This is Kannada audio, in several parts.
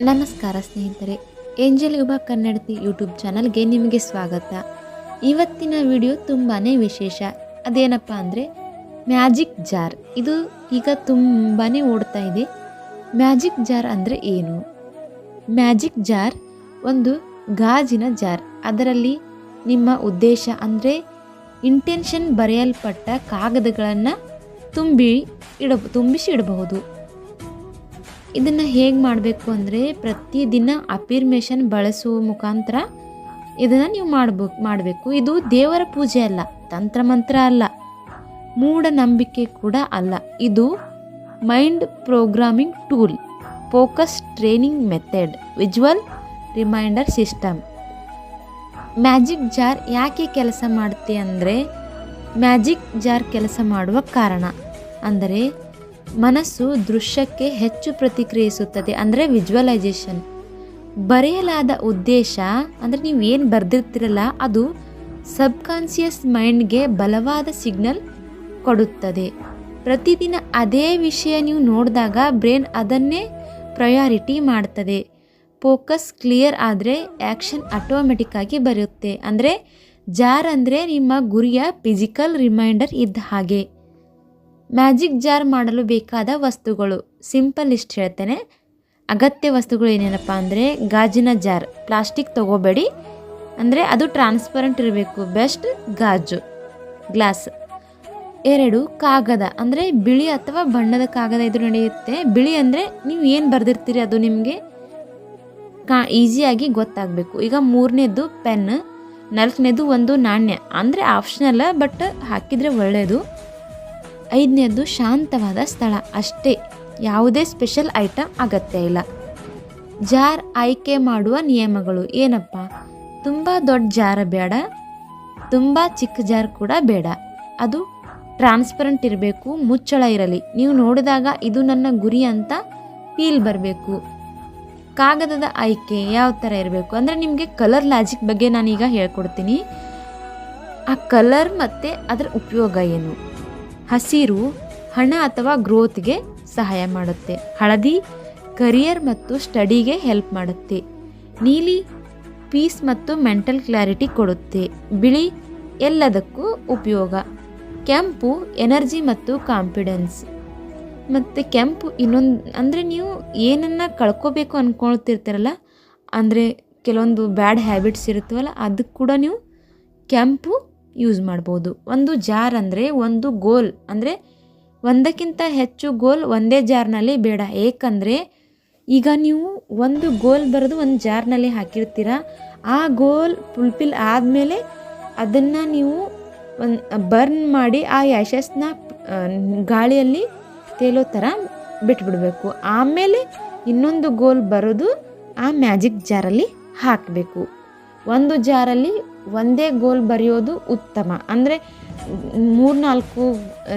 ನಮಸ್ಕಾರ ಸ್ನೇಹಿತರೆ, ಏಂಜಲ್ ಯುಬ ಕನ್ನಡತಿ ಯೂಟ್ಯೂಬ್ ಚಾನಲ್ಗೆ ನಿಮಗೆ ಸ್ವಾಗತ. ಇವತ್ತಿನ ವಿಡಿಯೋ ತುಂಬಾ ವಿಶೇಷ. ಅದೇನಪ್ಪ ಅಂದರೆ, ಮ್ಯಾಜಿಕ್ ಜಾರ್. ಇದು ಈಗ ತುಂಬಾ ಓಡ್ತಾ ಇದೆ. ಮ್ಯಾಜಿಕ್ ಜಾರ್ ಅಂದರೆ ಏನು? ಮ್ಯಾಜಿಕ್ ಜಾರ್ ಒಂದು ಗಾಜಿನ ಜಾರ್. ಅದರಲ್ಲಿ ನಿಮ್ಮ ಉದ್ದೇಶ ಅಂದರೆ ಇಂಟೆನ್ಷನ್ ಬರೆಯಲ್ಪಟ್ಟ ಕಾಗದಗಳನ್ನು ತುಂಬಿ ಇಡ ತುಂಬಿಸಿ ಇಡಬಹುದು. ಇದನ್ನು ಹೇಗೆ ಮಾಡಬೇಕು ಅಂದರೆ ಪ್ರತಿದಿನ ಅಫಿರ್ಮೇಷನ್ ಬಳಸುವ ಮುಖಾಂತರ ಇದನ್ನು ನೀವು ಮಾಡ್ಬೇಕು ಮಾಡಬೇಕು. ಇದು ದೇವರ ಪೂಜೆ ಅಲ್ಲ ತಂತ್ರ ಮಂತ್ರ ಅಲ್ಲ, ಮೂಢನಂಬಿಕೆ ಕೂಡ ಅಲ್ಲ. ಇದು mind programming tool focus training method visual reminder system magic jar ಯಾಕೆ ಕೆಲಸ ಮಾಡುತ್ತೆ ಅಂದರೆ ಮ್ಯಾಜಿಕ್ ಜಾರ್ ಕೆಲಸ ಮಾಡುವ ಕಾರಣ. ಅಂದರೆ ಮನಸ್ಸು ದೃಶ್ಯಕ್ಕೆ ಹೆಚ್ಚು ಪ್ರತಿಕ್ರಿಯಿಸುತ್ತದೆ ಅಂದರೆ ವಿಜುವಲೈಸೇಷನ್. ಬರೆಯಲಾದ ಉದ್ದೇಶ ಅಂದರೆ ನೀವು ಏನು ಬರೆದಿರ್ತಿರಲ್ಲ, ಅದು ಸಬ್ಕಾನ್ಸಿಯಸ್ ಮೈಂಡ್ಗೆ ಬಲವಾದ ಸಿಗ್ನಲ್ ಕೊಡುತ್ತದೆ. ಪ್ರತಿದಿನ ಅದೇ ವಿಷಯ ನೀವು ನೋಡಿದಾಗ ಬ್ರೈನ್ ಅದನ್ನೇ ಪ್ರಯಾರಿಟಿ ಮಾಡ್ತದೆ. ಫೋಕಸ್ ಕ್ಲಿಯರ್ ಆದರೆ ಆ್ಯಕ್ಷನ್ ಆಟೋಮೆಟಿಕ್ಕಾಗಿ ಬರುತ್ತೆ. ಅಂದರೆ ಜಾರ್ ಅಂದರೆ ನಿಮ್ಮ ಗುರಿಯ ಫಿಸಿಕಲ್ ರಿಮೈಂಡರ್ ಇದ್ದ ಹಾಗೆ. ಮ್ಯಾಜಿಕ್ ಜಾರ್ ಮಾಡಲು ಬೇಕಾದ ವಸ್ತುಗಳು. ಸಿಂಪಲ್ ಇಷ್ಟು ಹೇಳ್ತೇನೆ. ಅಗತ್ಯ ವಸ್ತುಗಳು ಏನೇನಪ್ಪ ಅಂದರೆ ಗಾಜಿನ ಜಾರ್. ಪ್ಲಾಸ್ಟಿಕ್ ತಗೋಬೇಡಿ. ಅಂದರೆ ಅದು ಟ್ರಾನ್ಸ್ಪರೆಂಟ್ ಇರಬೇಕು. ಬೆಸ್ಟ್ ಗಾಜು. ಗ್ಲಾಸ್. ಎರಡು, ಕಾಗದ. ಅಂದರೆ ಬಿಳಿ ಅಥವಾ ಬಣ್ಣದ ಕಾಗದ ಇದು ನಡೆಯುತ್ತೆ. ಬಿಳಿ ಅಂದರೆ ನೀವು ಏನು ಬರೆದಿರ್ತೀರಿ ಅದು ನಿಮಗೆ? ಕಾ, ಈಸಿಯಾಗಿ ಗೊತ್ತಾಗಬೇಕು. ಈಗ ಮೂರನೇದು ಪೆನ್, ನಾಲ್ಕನೇದು ಒಂದು ನಾಣ್ಯ. ಅಂದರೆ ಆಪ್ಷನಲ್ಲ ಬಟ್ ಹಾಕಿದರೆ ಒಳ್ಳೆಯದು ಐದನೇದು ಶಾಂತವಾದ ಸ್ಥಳ. ಅಷ್ಟೇ, ಯಾವುದೇ ಸ್ಪೆಷಲ್ ಐಟಮ್ ಅಗತ್ಯ ಇಲ್ಲ. ಜಾರ್ ಆಯ್ಕೆ ಮಾಡುವ ನಿಯಮಗಳು ಏನಪ್ಪ? ತುಂಬ ದೊಡ್ಡ ಜಾರ ಬೇಡ, ತುಂಬ ಚಿಕ್ಕ ಜಾರ್ ಕೂಡ ಬೇಡ. ಅದು ಟ್ರಾನ್ಸ್ಪರೆಂಟ್ ಇರಬೇಕು, ಮುಚ್ಚಳ ಇರಲಿ. ನೀವು ನೋಡಿದಾಗ ಇದು ನನ್ನ ಗುರಿ ಅಂತ ಫೀಲ್ ಬರಬೇಕು. ಕಾಗದದ ಆಯ್ಕೆ ಯಾವ ಥರ ಇರಬೇಕು? ಅಂದರೆ ನಿಮಗೆ ಕಲರ್ ಲಾಜಿಕ್ ಬಗ್ಗೆ ನಾನೀಗ ಹೇಳ್ಕೊಡ್ತೀನಿ. ಆ ಕಲರ್ ಮತ್ತು ಅದರ ಉಪಯೋಗ ಏನು? ಹಸಿರು ಹಣ ಅಥವಾ ಗ್ರೋತ್ಗೆ ಸಹಾಯ ಮಾಡುತ್ತೆ. ಹಳದಿ, ಕರಿಯರ್ ಮತ್ತು ಸ್ಟಡಿಗೆ ಹೆಲ್ಪ್ ಮಾಡುತ್ತೆ. ನೀಲಿ, ಪೀಸ್ ಮತ್ತು ಮೆಂಟಲ್ ಕ್ಲಾರಿಟಿ ಕೊಡುತ್ತೆ. ಬಿಳಿ ಎಲ್ಲದಕ್ಕೂ ಉಪಯೋಗ. ಕೆಂಪು, ಎನರ್ಜಿ ಮತ್ತು ಕಾನ್ಫಿಡೆನ್ಸ್. ಮತ್ತು ಕೆಂಪು ಇನ್ನೊಂದು, ಅಂದರೆ ನೀವು ಏನನ್ನ ಕಳ್ಕೊಬೇಕು ಅಂದ್ಕೊಳ್ತಿರ್ತೀರಲ್ಲ ಅಂದರೆ ಕೆಲವೊಂದು ಬ್ಯಾಡ್ ಹ್ಯಾಬಿಟ್ಸ್ ಇರುತ್ತವಲ್ಲ ಅದಕ್ಕೆ ಕೂಡ ನೀವು ಕೆಂಪು ಯೂಸ್ ಮಾಡ್ಬೋದು. ಒಂದು ಜಾರ್ ಅಂದರೆ ಒಂದು ಗೋಲ್. ಅಂದರೆ ಒಂದಕ್ಕಿಂತ ಹೆಚ್ಚು ಗೋಲ್ ಒಂದೇ ಜಾರ್ನಲ್ಲಿ ಬೇಡ. ಏಕೆಂದರೆ ಈಗ ನೀವು ಒಂದು ಗೋಲ್ ಬರೆದು ಒಂದು ಜಾರ್ನಲ್ಲಿ ಹಾಕಿರ್ತೀರ? ಆ ಗೋಲ್ ಫುಲ್ಫಿಲ್ ಆದಮೇಲೆ ಅದನ್ನು ನೀವು ಒಂದು ಬರ್ನ್ ಮಾಡಿ ಆ ಯಶಸ್ಸನ್ನ ಗಾಳಿಯಲ್ಲಿ ತೇಲೋ ಥರ ಬಿಟ್ಬಿಡಬೇಕು. ಆಮೇಲೆ ಇನ್ನೊಂದು ಗೋಲ್ ಬರೋದು ಆ ಮ್ಯಾಜಿಕ್ ಜಾರಲ್ಲಿ ಹಾಕಬೇಕು. ಒಂದು ಜಾರಲ್ಲಿ ಒಂದೇ ಗೋಲ್ ಬರೆಯೋದು ಉತ್ತಮ. ಅಂದರೆ ಮೂರ್ನಾಲ್ಕು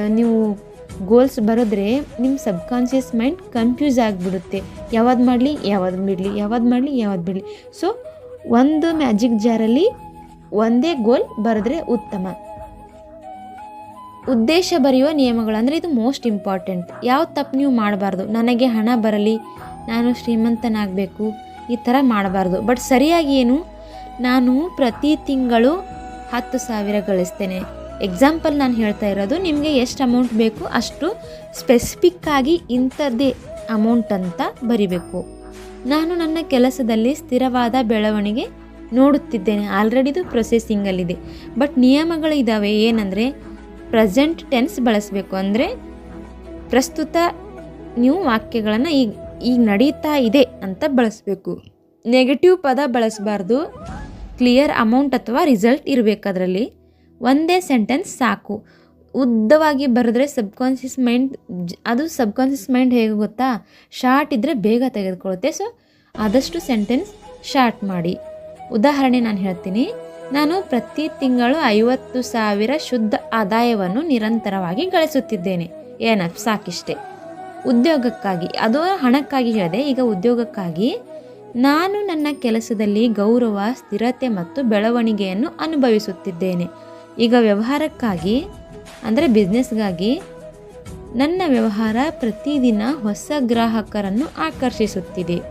ನೀವು ಗೋಲ್ಸ್ ಬರೆದ್ರೆ ನಿಮ್ಮ ಸಬ್ಕಾನ್ಷಿಯಸ್ ಮೈಂಡ್ ಕನ್ಫ್ಯೂಸ್ ಆಗಿಬಿಡುತ್ತೆ. ಯಾವಾಗ ಮಾಡಲಿ, ಯಾವ್ದು ಬಿಡಲಿ, ಯಾವ್ದು ಮಾಡಲಿ, ಯಾವ್ದು ಬಿಡಲಿ. ಸೊ, ಒಂದು ಮ್ಯಾಜಿಕ್ ಜಾರಲ್ಲಿ ಒಂದೇ ಗೋಲ್ ಬರೆದ್ರೆ ಉತ್ತಮ. ಉದ್ದೇಶ ಬರೆಯುವ ನಿಯಮಗಳು, ಅಂದರೆ ಇದು ಮೋಸ್ಟ್ ಇಂಪಾರ್ಟೆಂಟ್. ಯಾವ ತಪ್ಪು ನೀವು ಮಾಡಬಾರ್ದು. ನನಗೆ ಹಣ ಬರಲಿ, ನಾನು ಶ್ರೀಮಂತನಾಗಬೇಕು, ಈ ಥರ ಮಾಡಬಾರ್ದು. ಬಟ್ ಸರಿಯಾಗಿ ಏನು ನಾನು ಪ್ರತಿ ತಿಂಗಳು ಹತ್ತು ಸಾವಿರ ಗಳಿಸ್ತೇನೆ. ಎಕ್ಸಾಂಪಲ್ ನಾನು ಹೇಳ್ತಾ ಇರೋದು, ನಿಮಗೆ ಎಷ್ಟು ಅಮೌಂಟ್ ಬೇಕು ಅಷ್ಟು ಸ್ಪೆಸಿಫಿಕ್ಕಾಗಿ ಇಂಥದ್ದೇ ಅಮೌಂಟ್ ಅಂತ ಬರಿಬೇಕು. ನಾನು ನನ್ನ ಕೆಲಸದಲ್ಲಿ ಸ್ಥಿರವಾದ ಬೆಳವಣಿಗೆ ನೋಡುತ್ತಿದ್ದೇನೆ. ಆಲ್ರೆಡಿದು ಪ್ರೊಸೆಸಿಂಗಲ್ಲಿದೆ ಬಟ್ ನಿಯಮಗಳು ಇದ್ದಾವೆ ಏನಂದರೆ ಪ್ರೆಸೆಂಟ್ ಟೆನ್ಸ್ ಬಳಸಬೇಕು. ಅಂದರೆ ಪ್ರಸ್ತುತ ನೀವು ವಾಕ್ಯಗಳನ್ನು ಈಗ ಈಗ ನಡೀತಾ ಇದೆ ಅಂತ ಬಳಸಬೇಕು. ನೆಗೆಟಿವ್ ಪದ ಬಳಸಬಾರ್ದು. ಕ್ಲಿಯರ್ ಅಮೌಂಟ್ ಅಥವಾ ರಿಸಲ್ಟ್ ಇರಬೇಕು ಅದರಲ್ಲಿ. ಒಂದೇ ಸೆಂಟೆನ್ಸ್ ಸಾಕು. ಉದ್ದವಾಗಿ ಬರೆದ್ರೆ ಸಬ್ಕಾನ್ಷಿಯಸ್ ಮೈಂಡ್ ಅದು ಸಬ್ಕಾನ್ಷಿಯಸ್ ಮೈಂಡ್ ಹೇಗೆ ಗೊತ್ತಾ? ಶಾರ್ಟ್ ಇದ್ದರೆ ಬೇಗ ತೆಗೆದುಕೊಳ್ಳುತ್ತೆ. ಸೊ ಆದಷ್ಟು ಸೆಂಟೆನ್ಸ್ ಶಾರ್ಟ್ ಮಾಡಿ. ಉದಾಹರಣೆ ನಾನು ಹೇಳ್ತೀನಿ. ನಾನು ಪ್ರತಿ ತಿಂಗಳು ಐವತ್ತು ಸಾವಿರ ಶುದ್ಧ ಆದಾಯವನ್ನು ನಿರಂತರವಾಗಿ ಗಳಿಸುತ್ತಿದ್ದೇನೆ. ಏನಪ್ಪ ಸಾಕಿಷ್ಟೆ. ಉದ್ಯೋಗಕ್ಕಾಗಿ. ಅದು ಹಣಕ್ಕಾಗಿ ಹೇಳಿದೆ. ಈಗ ಉದ್ಯೋಗಕ್ಕಾಗಿ ನಾನು ನನ್ನ ಕೆಲಸದಲ್ಲಿ ಗೌರವ, ಸ್ಥಿರತೆ ಮತ್ತು ಬೆಳವಣಿಗೆಯನ್ನು ಅನುಭವಿಸುತ್ತಿದ್ದೇನೆ. ಈಗ ವ್ಯವಹಾರಕ್ಕಾಗಿ, ಅಂದರೆ ಬಿಸ್ನೆಸ್ಗಾಗಿ ನನ್ನ ವ್ಯವಹಾರ ಪ್ರತಿದಿನ ಹೊಸ ಗ್ರಾಹಕರನ್ನು ಆಕರ್ಷಿಸುತ್ತಿದೆ.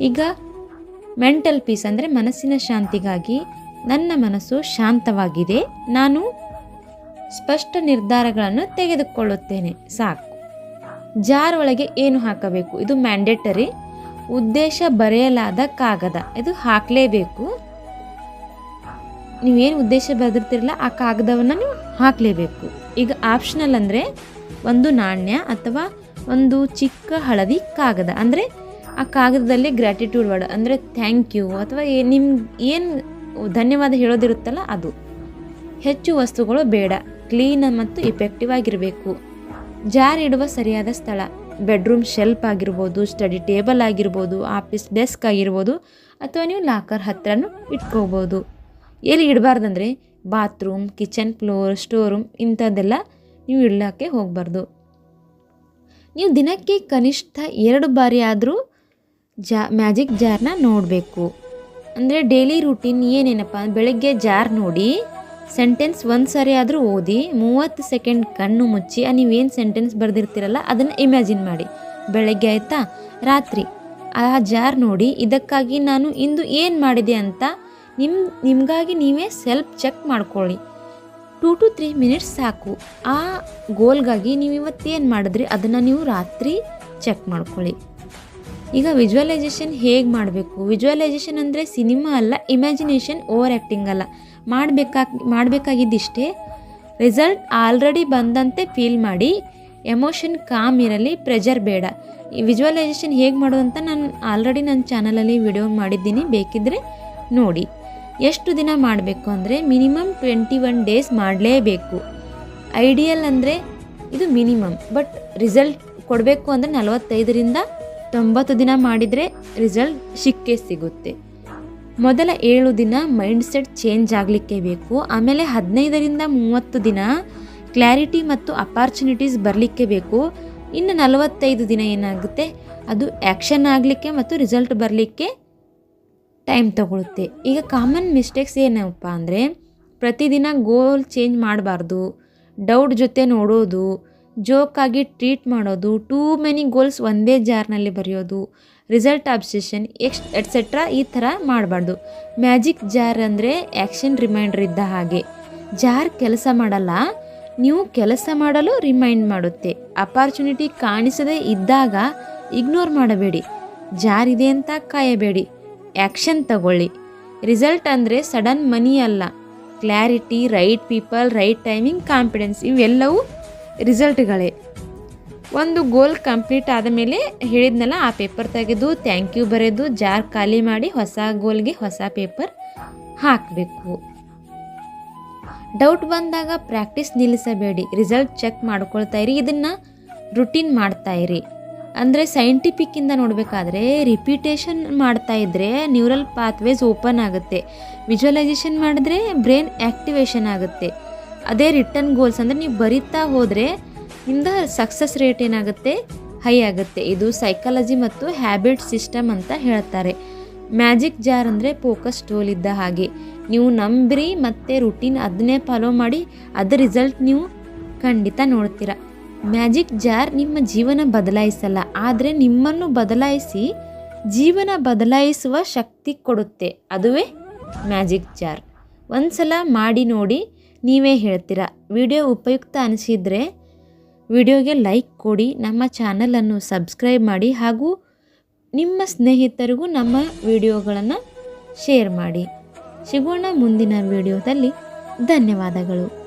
ಈಗ ಮೆಂಟಲ್ ಪೀಸ್ ಅಂದರೆ ಮನಸ್ಸಿನ ಶಾಂತಿಗಾಗಿ ನನ್ನ ಮನಸ್ಸು ಶಾಂತವಾಗಿದೆ. ನಾನು ಸ್ಪಷ್ಟ ನಿರ್ಧಾರಗಳನ್ನು ತೆಗೆದುಕೊಳ್ಳುತ್ತೇನೆ. ಸಾಕು. ಜಾರ್ ಒಳಗೆ ಏನು ಹಾಕಬೇಕು? ಇದು ಮ್ಯಾಂಡೇಟರಿ ಉದ್ದೇಶ ಬರೆಯಲಾದ ಕಾಗದ. ಇದು ಹಾಕಲೇಬೇಕು. ನೀವೇನು ಉದ್ದೇಶ ಬರೆದಿರ್ತಿರಲ್ಲ ಆ ಕಾಗದವನ್ನು ನೀವು ಹಾಕಲೇಬೇಕು. ಈಗ ಆಪ್ಷನಲ್ ಅಂದರೆ ಒಂದು ನಾಣ್ಯ ಅಥವಾ ಒಂದು ಚಿಕ್ಕ ಹಳದಿ ಕಾಗದ. ಅಂದರೆ ಆ ಕಾಗದದಲ್ಲಿ ಗ್ರ್ಯಾಟಿಟ್ಯೂಡ್ ವರ್ಡ್ ಅಂದರೆ ಥ್ಯಾಂಕ್ ಯು ಅಥವಾ ನಿಮ್ಗೆ ಏನು ಧನ್ಯವಾದ ಹೇಳೋದಿರುತ್ತಲ್ಲ ಅದು. ಹೆಚ್ಚು ವಸ್ತುಗಳು ಬೇಡ ಕ್ಲೀನ್ ಮತ್ತು ಇಫೆಕ್ಟಿವ್ ಆಗಿರಬೇಕು. ಜಾರಿಡುವ ಸರಿಯಾದ ಸ್ಥಳ. ಬೆಡ್ರೂಮ್ ಶೆಲ್ಫ್ ಆಗಿರ್ಬೋದು, ಸ್ಟಡಿ ಟೇಬಲ್ ಆಗಿರ್ಬೋದು, ಆಫೀಸ್ ಡೆಸ್ಕ್ ಆಗಿರ್ಬೋದು, ಅಥವಾ ನೀವು ಲಾಕರ್ ಹತ್ತಿರನೂ ಇಟ್ಕೋಬೋದು. ಎಲ್ಲಿ ಇಡಬಾರ್ದಂದ್ರೆ bathroom, kitchen floor, store room ಇಂಥದ್ದೆಲ್ಲ ನೀವು ಇಡಲಿಕ್ಕೆ ಹೋಗಬಾರ್ದು. ನೀವು ದಿನಕ್ಕೆ ಕನಿಷ್ಠ ಎರಡು ಬಾರಿ ಆದರೂ ಜಾ, ಮ್ಯಾಜಿಕ್ ಜಾರ್ನ ನೋಡಬೇಕು. ಅಂದರೆ ಡೈಲಿ ರೂಟೀನ್ ಏನೇನಪ್ಪ, ಬೆಳಗ್ಗೆ ಜಾರ್ ನೋಡಿ ಸೆಂಟೆನ್ಸ್ ಒಂದು ಸಾರಿ ಆದರೂ ಓದಿ, ಮೂವತ್ತು ಸೆಕೆಂಡ್ ಕಣ್ಣು ಮುಚ್ಚಿ ನೀವೇನು ಸೆಂಟೆನ್ಸ್ ಬರೆದಿರ್ತೀರಲ್ಲ, ಅದನ್ನು ಇಮ್ಯಾಜಿನ್ ಮಾಡಿ. ಬೆಳಗ್ಗೆ ಆಯಿತಾ? ರಾತ್ರಿ. ಆ ಜಾರ್ ನೋಡಿ, ಇದಕ್ಕಾಗಿ ನಾನು ಇಂದು ಏನು ಮಾಡಿದೆ ಅಂತ ನಿಮ್ಮ ನಿಮಗಾಗಿ ನೀವೇ ಸೆಲ್ಫ್ ಚೆಕ್ ಮಾಡ್ಕೊಳ್ಳಿ. ಟೂ ಟು ತ್ರೀ ಮಿನಿಟ್ಸ್ ಸಾಕು. ಆ ಗೋಲ್ಗಾಗಿ ನೀವು ಇವತ್ತೇನು ಮಾಡಿದ್ರಿ, ಅದನ್ನು ನೀವು ರಾತ್ರಿ ಚೆಕ್ ಮಾಡ್ಕೊಳ್ಳಿ. ಈಗ ವಿಜುವಲೈಸೇಷನ್ ಹೇಗೆ ಮಾಡಬೇಕು? ವಿಜುವಲೈಸೇಷನ್ ಅಂದರೆ ಸಿನಿಮಾ ಅಲ್ಲ ಇಮ್ಯಾಜಿನೇಷನ್ ಓವರ್ ಆ್ಯಕ್ಟಿಂಗ್ ಅಲ್ಲ. ಮಾಡಬೇಕಾಗಿ ಮಾಡಬೇಕಾಗಿದ್ದಿಷ್ಟೇ ರಿಸಲ್ಟ್ ಆಲ್ರೆಡಿ ಬಂದಂತೆ ಫೀಲ್ ಮಾಡಿ ಎಮೋಷನ್ ಕಾಮ್ ಇರಲಿ ಪ್ರೆಜರ್ ಬೇಡ. ಈ ವಿಜುವಲೈಸೇಷನ್ ಹೇಗೆ ಮಾಡೋದು ಅಂತ ನಾನು ಆಲ್ರೆಡಿ ನನ್ನ ಚಾನಲಲ್ಲಿ ವಿಡಿಯೋ ಮಾಡಿದ್ದೀನಿ ಬೇಕಿದ್ದರೆ ನೋಡಿ. ಎಷ್ಟು ದಿನ ಮಾಡಬೇಕು ಅಂದರೆ ಮಿನಿಮಮ್ ಟ್ವೆಂಟಿ ಒನ್ ಡೇಸ್ ಮಾಡಲೇಬೇಕು. ಐಡಿಯಲ್ ಅಂದರೆ ಇದು ಮಿನಿಮಮ್ ಬಟ್ ರಿಸಲ್ಟ್ ಕೊಡಬೇಕು ಅಂದರೆ ನಲವತ್ತೈದರಿಂದ ತೊಂಬತ್ತು ದಿನ ಮಾಡಿದರೆ ರಿಸಲ್ಟ್ ಸಿಕ್ಕೇ ಸಿಗುತ್ತೆ. ಮೊದಲ ಏಳು ದಿನ ಮೈಂಡ್ ಸೆಟ್ ಚೇಂಜ್ ಆಗಲಿಕ್ಕೆ ಬೇಕು. ಆಮೇಲೆ ಹದಿನೈದರಿಂದ ಮೂವತ್ತು ದಿನ ಕ್ಲಾರಿಟಿ ಮತ್ತು ಅಪಾರ್ಚುನಿಟೀಸ್ ಬರಲಿಕ್ಕೆ ಬೇಕು. ಇನ್ನು ನಲವತ್ತೈದು ದಿನ ಏನಾಗುತ್ತೆ? ಅದು ಆ್ಯಕ್ಷನ್ ಆಗಲಿಕ್ಕೆ ಮತ್ತು ರಿಸಲ್ಟ್ ಬರಲಿಕ್ಕೆ ಟೈಮ್ ತಗೊಳುತ್ತೆ. ಈಗ ಕಾಮನ್ ಮಿಸ್ಟೇಕ್ಸ್ ಏನಪ್ಪ ಅಂದರೆ, ಪ್ರತಿದಿನ ಗೋಲ್ ಚೇಂಜ್ ಮಾಡಬಾರ್ದು. ಡೌಟ್ ಜೊತೆ ನೋಡೋದು. ಜೋಕಾಗಿ ಟ್ರೀಟ್ ಮಾಡೋದು, ಟೂ ಮೆನಿ ಗೋಲ್ಸ್ ಒಂದೇ ಜಾರ್ನಲ್ಲಿ ಬರೆಯೋದು, ರಿಸಲ್ಟ್ ಅಬ್ಸೆಷನ್ ಎಕ್ಸ್ ಎಟ್ಸೆಟ್ರಾ ಈ ಥರ ಮಾಡಬಾರ್ದು. ಮ್ಯಾಜಿಕ್ ಜಾರ್ ಅಂದರೆ ಆ್ಯಕ್ಷನ್ ರಿಮೈಂಡರ್ ಇದ್ದ ಹಾಗೆ. ಜಾರ್ ಕೆಲಸ ಮಾಡಲ್ಲ, ನೀವು ಕೆಲಸ ಮಾಡಲು ರಿಮೈಂಡ್ ಮಾಡುತ್ತೆ. ಅಪಾರ್ಚುನಿಟಿ ಕಾಣಿಸದೇ ಇದ್ದಾಗ ಇಗ್ನೋರ್ ಮಾಡಬೇಡಿ. ಜಾರ್ ಇದೆ ಅಂತ ಕಾಯಬೇಡಿ. ಆ್ಯಕ್ಷನ್ ತಗೊಳ್ಳಿ. ರಿಸಲ್ಟ್ ಅಂದರೆ ಸಡನ್ ಮನಿ ಅಲ್ಲ. Clarity, right people, right timing, confidence ಇವೆಲ್ಲವೂ ರಿಸಲ್ಟ್ಗಳೇ. ಒಂದು ಗೋಲ್ ಕಂಪ್ಲೀಟ್ ಆದ ಮೇಲೆ ಹೇಳಿದ್ನಲ್ಲ, ಆ ಪೇಪರ್ ತೆಗೆದು ಥ್ಯಾಂಕ್ ಯು ಬರೆದು ಜಾರ್ ಖಾಲಿ ಮಾಡಿ ಹೊಸ ಗೋಲ್ಗೆ ಹೊಸ ಪೇಪರ್ ಹಾಕಬೇಕು. ಡೌಟ್ ಬಂದಾಗ ಪ್ರಾಕ್ಟೀಸ್ ನಿಲ್ಲಿಸಬೇಡಿ ರಿಸಲ್ಟ್ ಚೆಕ್ ಮಾಡ್ಕೊಳ್ತಾ ಇರಿ, ಇದನ್ನು ರುಟೀನ್ ಮಾಡ್ತಾ ಇರಿ. ಅಂದರೆ ಸೈಂಟಿಫಿಕ್ಕಿಂದ ನೋಡಬೇಕಾದ್ರೆ ರಿಪಿಟೇಷನ್ ಮಾಡ್ತಾ ಇದ್ದರೆ ನ್ಯೂರಲ್ ಪಾತ್ವೇಸ್ ಓಪನ್ ಆಗುತ್ತೆ. ವಿಜುವಲೈಸೇಷನ್ ಮಾಡಿದ್ರೆ ಬ್ರೈನ್ ಆ್ಯಕ್ಟಿವೇಶನ್ ಆಗುತ್ತೆ. ಅದೇ ರಿಟರ್ನ್ ಗೋಲ್ಸ್ ಅಂದರೆ ನೀವು ಬರಿತಾ ಹೋದರೆ ನಿಮ್ಮದು ಸಕ್ಸಸ್ ರೇಟ್ ಏನಾಗುತ್ತೆ? ಹೈ ಆಗುತ್ತೆ. ಇದು ಸೈಕಾಲಜಿ ಮತ್ತು ಹ್ಯಾಬಿಟ್ ಸಿಸ್ಟಮ್ ಅಂತ ಹೇಳ್ತಾರೆ. ಮ್ಯಾಜಿಕ್ ಜಾರ್ ಅಂದರೆ ಫೋಕಸ್ ಟೋಲ್ ಇದ್ದ ಹಾಗೆ. ನೀವು ನಂಬ್ರಿ ಮತ್ತು ರುಟೀನ್ ಅದನ್ನೇ ಫಾಲೋ ಮಾಡಿ ಅದ್ರ ರಿಸಲ್ಟ್ ನೀವು ಖಂಡಿತ ನೋಡ್ತೀರ. ಮ್ಯಾಜಿಕ್ ಜಾರ್ ನಿಮ್ಮ ಜೀವನ ಬದಲಾಯಿಸಲ್ಲ, ಆದರೆ ನಿಮ್ಮನ್ನು ಬದಲಾಯಿಸಿ ಜೀವನ ಬದಲಾಯಿಸುವ ಶಕ್ತಿ ಕೊಡುತ್ತೆ. ಅದುವೇ ಮ್ಯಾಜಿಕ್ ಜಾರ್ ಒಂದ್ಸಲ ಮಾಡಿ ನೋಡಿ ನೀವೇ ಹೇಳ್ತೀರಾ? ವಿಡಿಯೋ ಉಪಯುಕ್ತ ಅನಿಸಿದರೆ ವಿಡಿಯೋಗೆ ಲೈಕ್ ಕೊಡಿ, ನಮ್ಮ ಚಾನಲನ್ನು ಸಬ್ಸ್ಕ್ರೈಬ್ ಮಾಡಿ ಹಾಗೂ ನಿಮ್ಮ ಸ್ನೇಹಿತರಿಗೂ ನಮ್ಮ ವಿಡಿಯೋಗಳನ್ನು ಶೇರ್ ಮಾಡಿ. ಸಿಗೋಣ ಮುಂದಿನ ವಿಡಿಯೋದಲ್ಲಿ. ಧನ್ಯವಾದಗಳು.